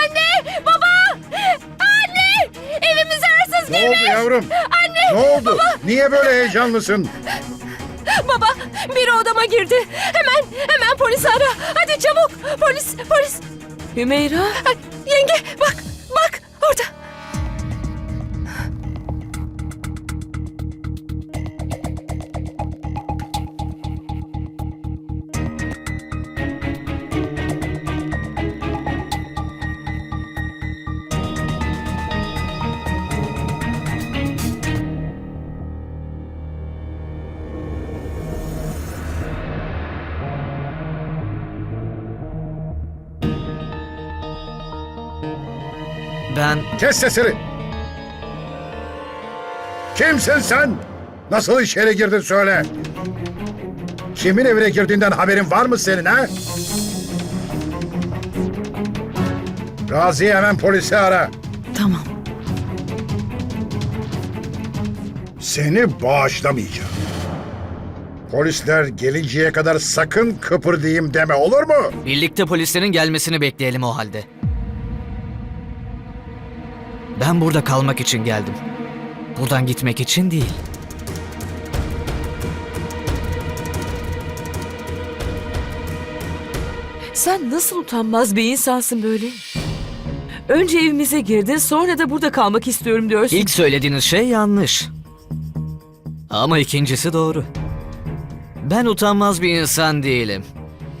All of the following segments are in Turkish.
Anne! Baba! Anne! Evimiz hırsız girmiş! Ne oldu yavrum? Anne! Ne oldu? Niye böyle heyecanlısın? Baba biri odama girdi. Hemen hemen polisi ara. Hadi çabuk polis polis. Hümeyra. Ay, Yenge bak bak orada. Ben Kes sesini. Kimsin sen? Nasıl içeri girdin söyle. Kimin evine girdiğinden haberin var mı senin ha? Razi'yi hemen polise ara. Tamam. Seni bağışlamayacağım. Polisler gelinceye kadar sakın kıpırdayım deme olur mu? birlikte polislerin gelmesini bekleyelim o halde. Ben burada kalmak için geldim. Buradan gitmek için değil. Sen nasıl utanmaz bir insansın böyle? Önce evimize girdin sonra da burada kalmak istiyorum diyorsun. İlk söylediğiniz şey yanlış. Ama ikincisi doğru. Ben utanmaz bir insan değilim.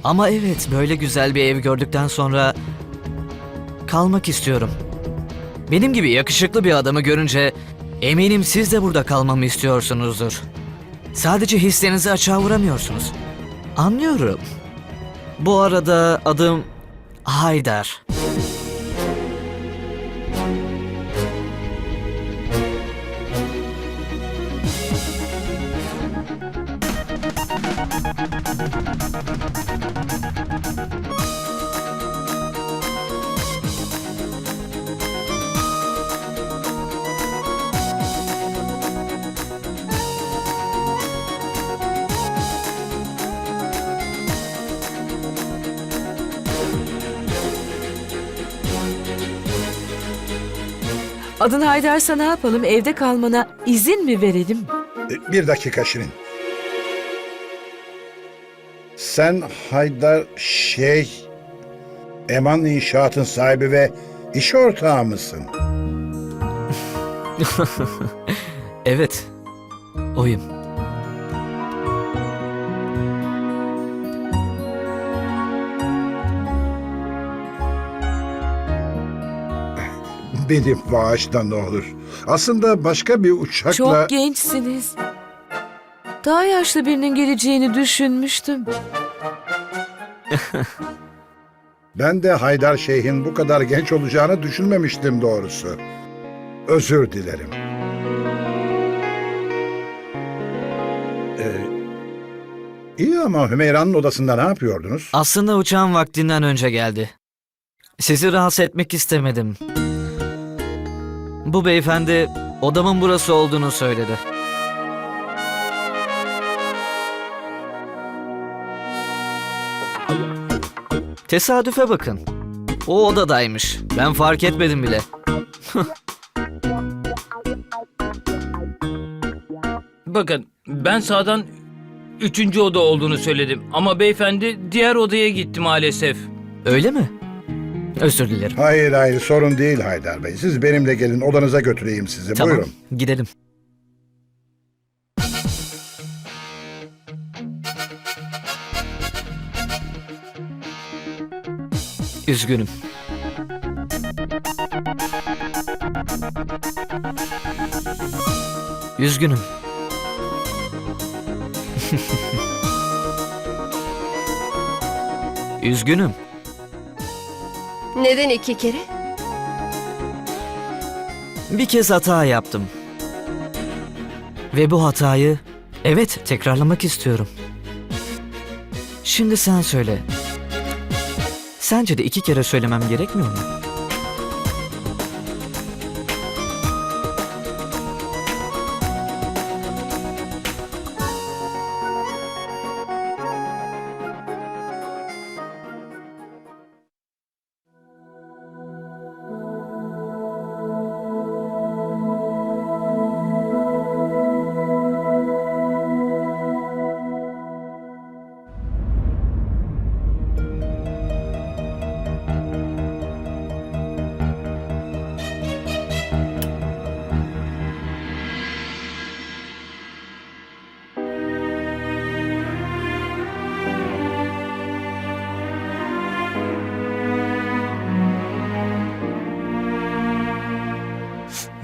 Ama evet böyle güzel bir ev gördükten sonra kalmak istiyorum. Benim gibi yakışıklı bir adamı görünce eminim siz de burada kalmamı istiyorsunuzdur. Sadece hislerinizi açığa vuramıyorsunuz. Anlıyorum. Bu arada adım Haydar. Adın Haydar'sa ne yapalım evde kalmana izin mi verelim? E, Bir dakika Şirin. Sen Haydar şey... Eman İnşaat'ın sahibi ve iş ortağı mısın? Evet. Oyum. Benim bağışla ne olur. Aslında başka bir uçakla... Çok gençsiniz. Daha yaşlı birinin geleceğini düşünmüştüm. Ben de Haydar Şeyh'in bu kadar genç olacağını düşünmemiştim doğrusu. Özür dilerim. Ee, iyi ama Hümeyra'nın odasında ne yapıyordunuz? Aslında uçağın vaktinden önce geldi. Sizi rahatsız etmek istemedim. Bu beyefendi odamın burası olduğunu söyledi. Tesadüfe bakın. O odadaymış. Ben fark etmedim bile. Bakın ben sağdan üçüncü oda olduğunu söyledim. Ama beyefendi diğer odaya gitti maalesef. Öyle mi? Özür dilerim. Hayır hayır sorun değil Haydar Bey. Siz benimle gelin odanıza götüreyim sizi. Tamam, Buyurun. gidelim. Üzgünüm. Üzgünüm. Üzgünüm. Neden iki kere? Bir kez hata yaptım. Ve bu hatayı evet tekrarlamak istiyorum. Şimdi sen söyle. Sence de iki kere söylemem gerekmiyor mu?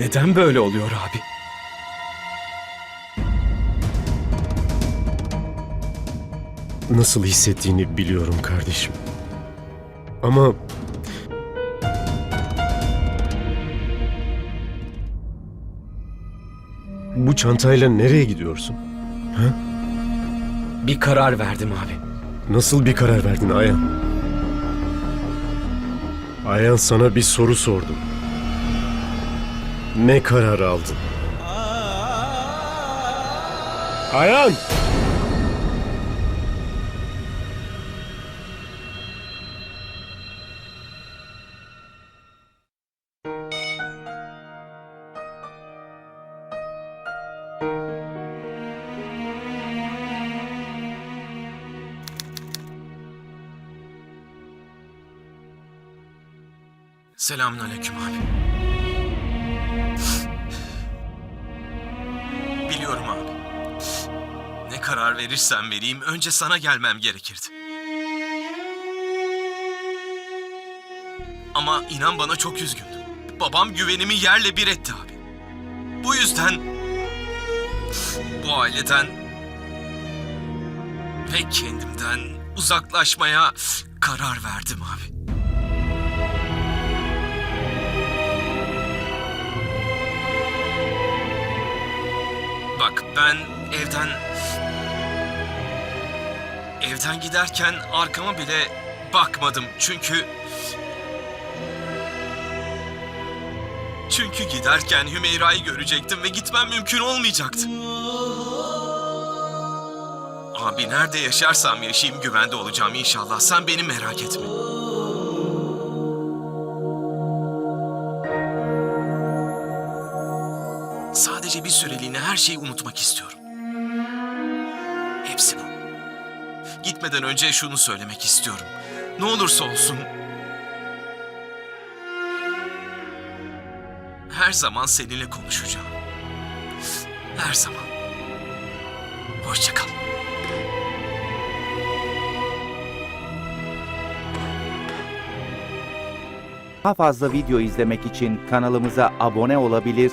Neden böyle oluyor abi? Nasıl hissettiğini biliyorum kardeşim. Ama bu çantayla nereye gidiyorsun? Bir karar verdim abi. Nasıl bir karar verdin Ayan? Ayan sana bir soru sordum. Ne karar aldın? Ayan! Selamünaleyküm abi. Biliyorum abi. Ne karar verirsem vereyim önce sana gelmem gerekirdi. Ama inan bana çok üzgündüm. Babam güvenimi yerle bir etti abi. Bu yüzden bu aileden ve kendimden uzaklaşmaya karar verdim abi. Ben evden... Evden giderken arkama bile bakmadım çünkü... Çünkü giderken Hümeyra'yı görecektim ve gitmem mümkün olmayacaktı. Abi nerede yaşarsam yaşayayım güvende olacağım inşallah. Sen beni merak etme. Bir süreliğine her şeyi unutmak istiyorum. Hepsi bu. Gitmeden önce şunu söylemek istiyorum. Ne olursa olsun... Her zaman seninle konuşacağım. Her zaman. Hoşça kal. Daha fazla video izlemek için kanalımıza abone olabilir,